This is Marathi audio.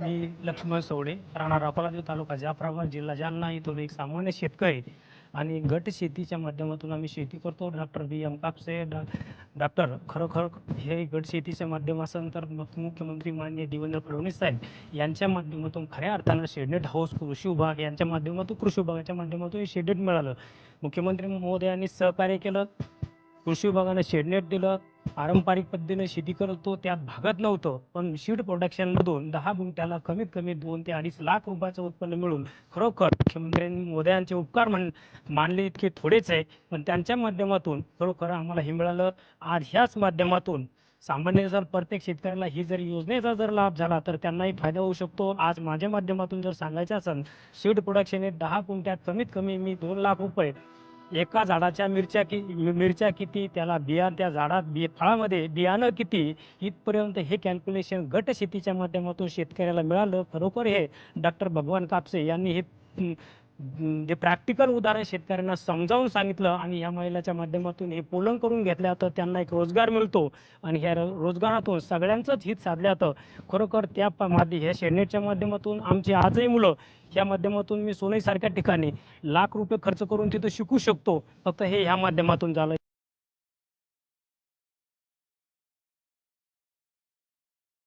मी लक्ष्मण सवडे राहणार अकोला तालुका जाफराबाद जिल्हा जालना इथून एक सामान्य शेतकरी आणि गट शेतीच्या माध्यमातून आम्ही शेती करतो. डॉक्टर बी एम कापसे डॉ डॉक्टर खरोखर हे गट शेतीच्या माध्यमातून तर मुख्यमंत्री माननीय देवेंद्र फडणवीस साहेब यांच्या माध्यमातून खऱ्या अर्थानं शेडनेट हाऊस कृषी विभाग यांच्या माध्यमातून कृषी विभागाच्या माध्यमातून हे शेडनेट मिळालं. मुख्यमंत्री महोदयांनी सहकार्य केलं. कृषी विभागानं शेडनेट दिलं पारंपरिक पद्धतीने शेती करतो त्यात भागत नव्हतं पण सीड प्रोडक्शनमधून दहा गुंठ्याला कमीत कमी दोन ते अडीच लाख रुपयाचं उत्पन्न मिळून खरोखर मुख्यमंत्र्यांनी मोदयांचे उपकार मान मानले इतके थोडेच आहे. पण त्यांच्या माध्यमातून खरोखर आम्हाला हे मिळालं. आज ह्याच माध्यमातून सामान्य जर प्रत्येक शेतकऱ्याला ही जर योजनेचा जर लाभ झाला तर त्यांनाही फायदा होऊ शकतो. आज माझ्या माध्यमातून जर सांगायचं असेल सीड प्रोडक्शन हे दहा गुंठ्यात कमीत कमी मी दोन लाख रुपये एका झाडाच्या मिरच्या कि मिरच्या किती त्याला बिया त्या झाडात बी फळामध्ये बियाणं किती इथपर्यंत हे कॅल्क्युलेशन गट शेतीच्या माध्यमातून शेतकऱ्याला मिळालं. खरोखर हे डॉक्टर भगवान कापसे यांनी हे जे प्रॅक्टिकल उदाहरण शेतकऱ्यांना समजावून सांगितलं आणि या महिलाच्या माध्यमातून हे पोलन करून घेतल्या तर त्यांना एक रोजगार मिळतो आणि ह्या रोजगारातून सगळ्यांचंच हित साधलं जातं. खरोखर त्या प- माध्य ह्या शेडनेटच्या माध्यमातून आमची आजही मुलं ह्या माध्यमातून मी सोनईसारख्या ठिकाणी लाख रुपये खर्च करून तिथं शिकू शकतो. फक्त हे ह्या माध्यमातून झालं.